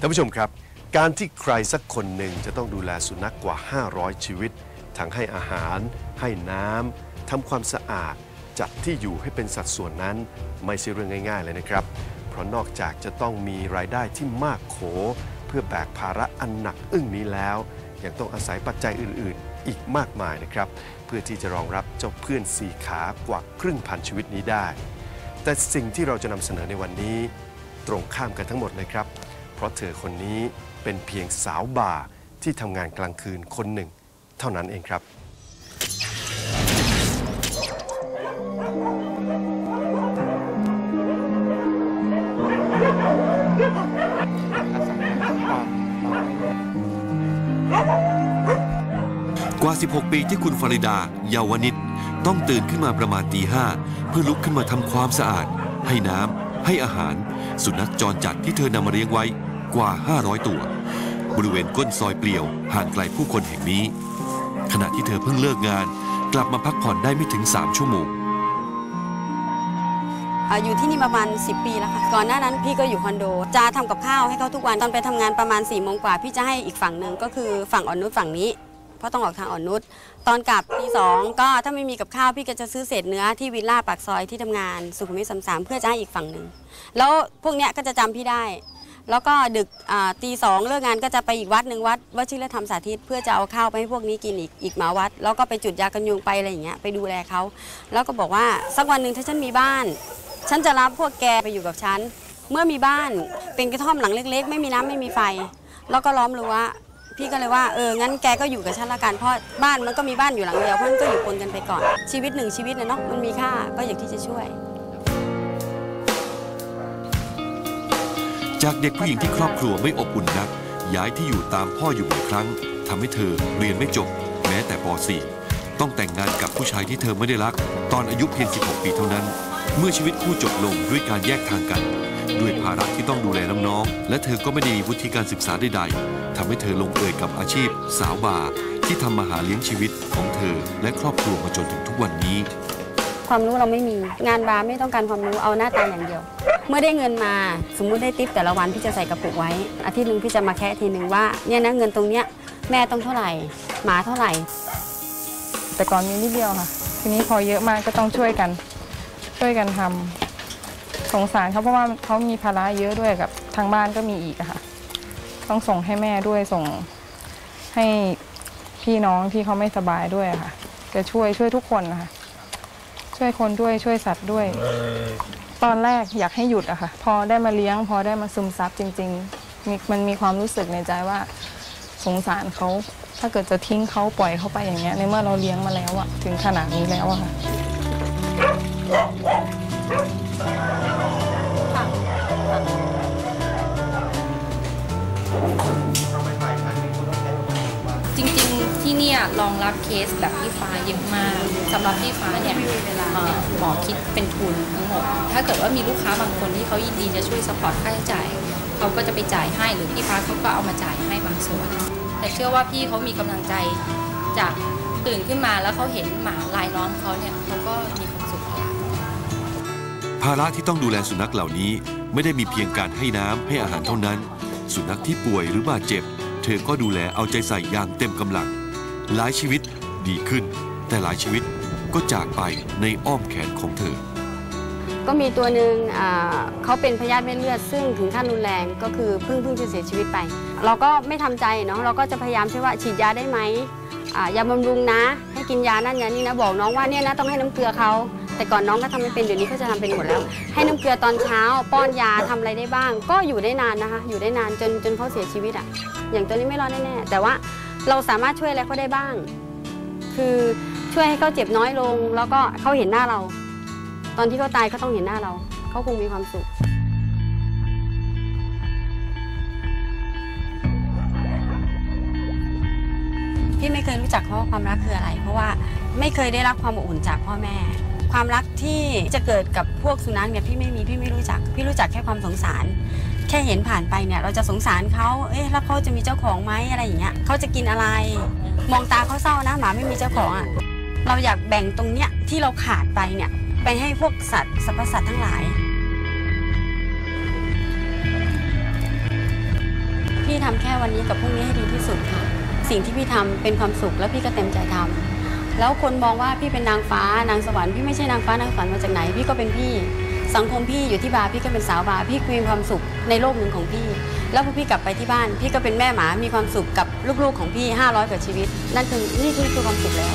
ท่านผู้ชมครับ การที่ใครสักคนหนึ่งจะต้องดูแลสุนัขกว่า 500 ชีวิต ทั้งให้อาหาร ให้น้ำทำความสะอาด จัดที่อยู่ให้เป็นสัดส่วนนั้น ไม่ใช่เรื่องง่าย ๆ เลยนะครับ เพราะนอกจากจะต้องมีรายได้ที่มากโข เพื่อแบกภาระอันหนักอึ้งนี้แล้ว ยังต้องอาศัยปัจจัยอื่น ๆ อีกมากมายนะครับ เพื่อที่จะรองรับเจ้าเพื่อนสี่ขากว่าครึ่งพันชีวิตนี้ได้ แต่สิ่งที่เราจะนำเสนอในวันนี้ ตรงข้ามกันทั้งหมดเลยครับ เพราะเธอคนนี้เป็นเพียงสาวบ่าที่ทำงานกลางคืนคนหนึ่ง เท่านั้นเองครับ กว่า 16 ปีที่คุณฟาริดา เยาวนิดต้องตื่นขึ้นมาประมาณตีห้าเพื่อลุกขึ้นมาทำความสะอาด ให้น้ำให้อาหาร สุนัขจรจัดที่เธอนำมาเลี้ยงไว้ กว่า 500 ตัว บริเวณก้นซอยเปลี่ยวห่างไกลผู้คนแห่งนี้ ขณะที่เธอเพิ่งเลิกงาน กลับมาพักผ่อนได้ไม่ถึง 3 ชั่วโมงอยู่ที่นี่ประมาณ 10 ปีแล้วค่ะ ก่อนหน้านั้นพี่ก็อยู่คอนโดจะทำกับข้าวให้เขาทุกวันตอนไปทำงานประมาณ4ี่โมงกว่า พี่จะให้อีกฝั่งหนึ่งก็คือฝั่งอ่อนนุชฝั่งนี้ เพราะต้องออกทางอ่อนนุชตอนกลับตีสองก็ถ้าไม่มีกับข้าวพี่ก็จะซื้อเศษเนื้อที่วิลล่าปากซอยที่ทำงานสุขุมวิทสามสามเพื่อจะให้อีกฝั่งหนึ่งแล้วพวกเนี้ยก็จะจำพี่ได้ แล้วก็ดึกตีสองเลิกงานก็จะไปอีกวัดหนึ่งวัดวชิรธรรมสาธิต เพื่อจะเอาข้าวไปให้พวกนี้กินอีกอีกหมาวัด แล้วก็ไปจุดยากันยุงไปอะไรอย่างเงี้ยไปดูแลเขาแล้วก็บอกว่าสักวันหนึ่งถ้าฉันมีบ้าน ฉันจะรับพวกแกไปอยู่กับฉันเมื่อมีบ้านเป็นกระท่อมหลังเล็ก ๆ ไม่มีน้ำไม่มีไฟ แล้วก็ล้อมรั้วพี่ก็เลยว่าเอองั้นแกก็อยู่กับฉันละกันเพราะบ้านมันก็มีบ้านอยู่หลังเดียวเพราะมันก็อยู่ปนกันไปก่อนชีวิตหนึ่งชีวิตนะเนาะมันมีค่าก็อยากที่จะช่วย จากเด็กผู้หญิงที่ครอบครัวไม่อบอุ่นนัก ย้ายที่อยู่ตามพ่ออยู่หลายครั้งทำให้เธอเรียนไม่จบ แม้แต่ป .4 ต้องแต่งงานกับผู้ชายที่เธอไม่ได้รัก ตอนอายุเพียง 16 ปีเท่านั้น เมื่อชีวิตคู่จบลงด้วยการแยกทางกัน ด้วยภาระที่ต้องดูแลน้องๆและเธอก็ไม่ได้มีวุฒิการศึกษาใดๆทำให้เธอลงเอยกับอาชีพ สาวบาร์ที่ทำมาหาเลี้ยงชีวิตของเธอ และครอบครัวมาจนถึงทุกวันนี้ ความรู้เราไม่มีงานบาร์ไม่ต้องการความรู้เอาหน้าตาอย่างเดียว เมื่อได้เงินมาสมมุติได้ติปแต่ละวันพี่จะใส่กระปุกไว้ อาทิตย์หนึ่งพี่จะมาแคะทีหนึ่งว่าเนี่ยนะเงินตรงเนี้ยแม่ต้องเท่าไหร่หมาเท่าไหร่ แต่ก่อนมีนิดเดียวค่ะ ทีนี้พอเยอะมากก็ต้องช่วยกัน ช่วยกันทำสงสารเขาเพราะว่าเขามีภาระเยอะด้วยกับทางบ้านก็มีอีกค่ะ ต้องส่งให้แม่ด้วยส่งให้พี่น้องที่เขาไม่สบายด้วยค่ะจะช่วยช่วยทุกคนนะคะช่วยคนด้วยช่วยสัตว์ด้วย ตอนแรกอยากให้หยุดอะค่ะ พอได้มาเลี้ยง พอได้มาซึมซับจริงๆมมันมีความรู้สึกในใจว่าสงสารเขาถ้าเกิดจะทิ้งเขาปล่อยเขาไปอย่างเงี้ยในเมื่อเราเลี้ยงมาแล้วอะถึงขนาดนี้แล้วอะค่ะ รองรับเคสแบบพี่ฟ้าเยอะมากสำหรับพี่ฟ้าเนี่ยหมอคิดเป็นทุนทั้งหมด ถ้าเกิดว่ามีลูกค้าบางคนที่เขายินดีจะช่วยสปอร์ตค่าใช้จ่ายเขาก็จะไปจ่ายให้หรือพี่ฟ้าเขาก็เอามาจ่ายให้บางส่วน แต่เชื่อว่าพี่เขามีกำลังใจจากตื่นขึ้นมาแล้วเขาเห็นหมาลายล้อมเขาเนี่ยเขาก็มีความสุขแล้วภาระที่ต้องดูแลสุนัขเหล่านี้ไม่ได้มีเพียงการให้น้ำให้อาหารเท่านั้น สุนัขที่ป่วยหรือบาดเจ็บ เธอก็ดูแลเอาใจใส่อย่างเต็มกำลัง หลายชีวิตดีขึ้น แต่หลายชีวิตก็จากไปในอ้อมแขนของเธอ ก็มีตัวหนึ่งเขาเป็นพยาธิเม็ดเลือด ซึ่งถึงขั้นรุนแรงก็คือเพิ่งเพิ่งจะเสียชีวิตไป เราก็ไม่ทำใจเนาะเราก็จะพยายามใช่ว่าฉีดยาได้ไหมยาบำรุงนะ ให้กินยานั่นยานี่นะบอกน้องว่าเนี่ยนะต้องให้น้ำเกลือเขาแต่ก่อนน้องก็ทำไม่เป็นเดี๋ยวนี้เขาจะทำเป็นหมดแล้ว ให้น้ำเกลือตอนเช้า ป้อนยาทำอะไรได้บ้าง ก็อยู่ได้นานนะคะ อยู่ได้นานจนจนเขาเสียชีวิตอะอย่างตัวนี้ไม่รอดแน่ๆแต่ว่า เราสามารถช่วยอะไรเขาได้บ้าง คือช่วยให้เขาเจ็บน้อยลง แล้วก็เขาเห็นหน้าเรา ตอนที่เขาตายเขาต้องเห็นหน้าเราเขาคงมีความสุขพี่ไม่เคยรู้จักเพราะว่าความรักคืออะไร เพราะว่าไม่เคยได้รับความอบอุ่นจากพ่อแม่ ความรักที่จะเกิดกับพวกสุนัขเนี่ยพี่ไม่มีพี่ไม่รู้จัก พี่รู้จักแค่ความสงสาร แค่เห็นผ่านไปเนี่ยเราจะสงสารเขาเอ๊ะแล้วเขาจะมีเจ้าของไหมอะไรอย่างเงี้ยเขาจะกินอะไร มองตาเขาเศร้านะหมาไม่มีเจ้าของอะเราอยากแบ่งตรงเนี้ยที่เราขาดไปเนี่ยไปให้พวกสัตว์สรรพสัตว์ทั้งหลาย พี่ทำแค่วันนี้กับพรุ่งนี้ให้ดีที่สุดค่ะ สิ่งที่พี่ทำเป็นความสุขและพี่ก็เต็มใจทำแล้วคนมองว่าพี่เป็นนางฟ้านางสวรรค์พี่ไม่ใช่นางฟ้านางสวรรค์มาจากไหน พี่ก็เป็นพี่ สังคมพี่อยู่ที่บาร์พี่ก็เป็นสาวบาร์พี่มีความสุขในโลกหนึ่งของพี่ แล้วพอพี่กลับไปที่บ้าน พี่ก็เป็นแม่หมามีความสุขกับลูกๆของพี่ 500กว่าชีวิต นั่นคือนี่คือความสุขแล้ว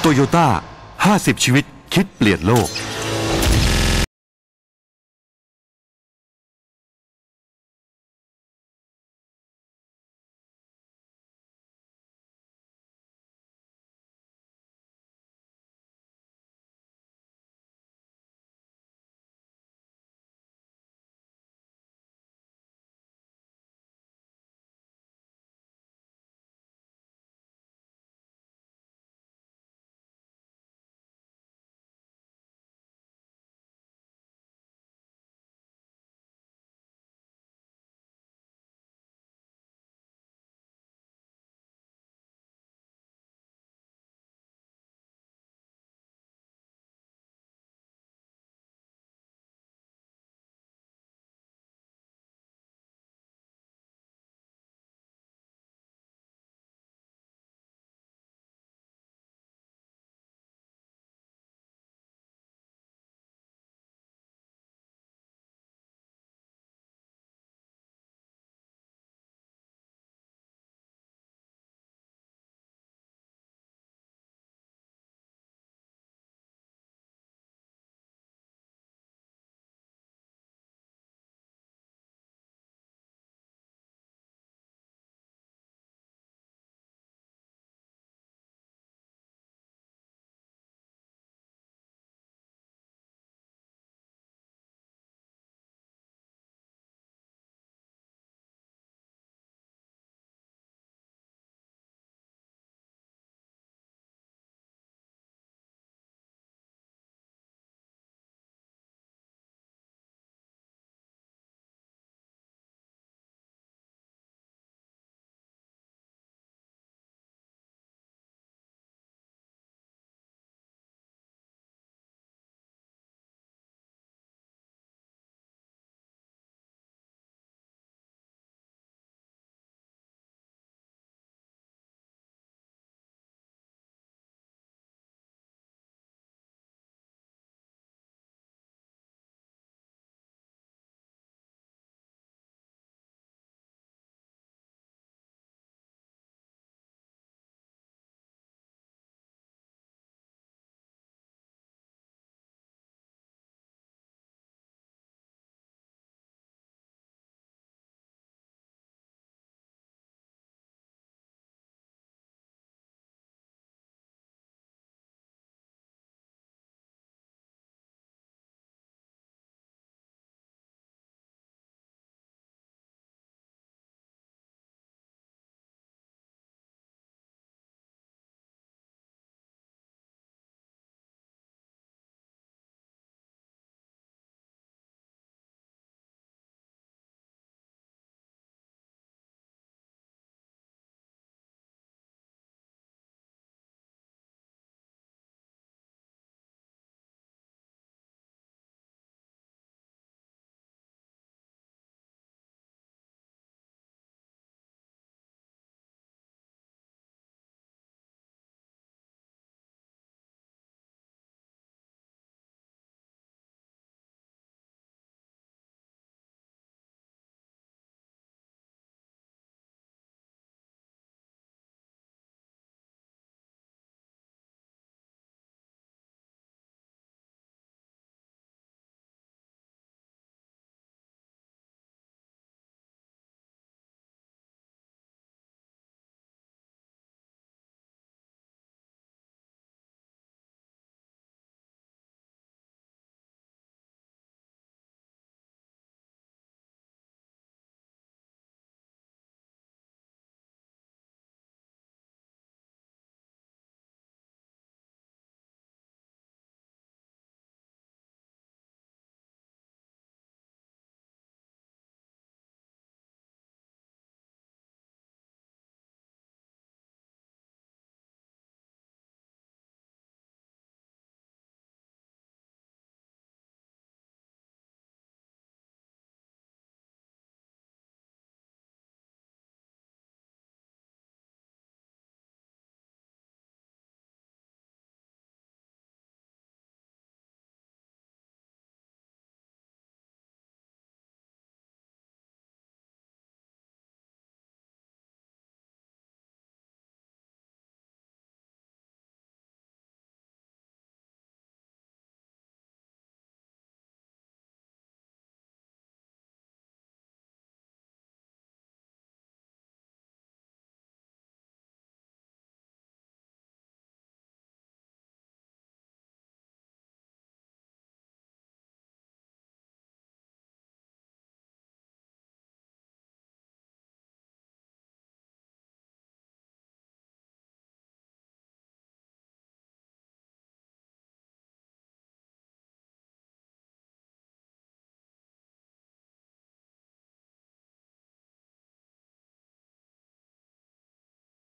โตโยต้า50 ชีวิตคิดเปลี่ยนโลก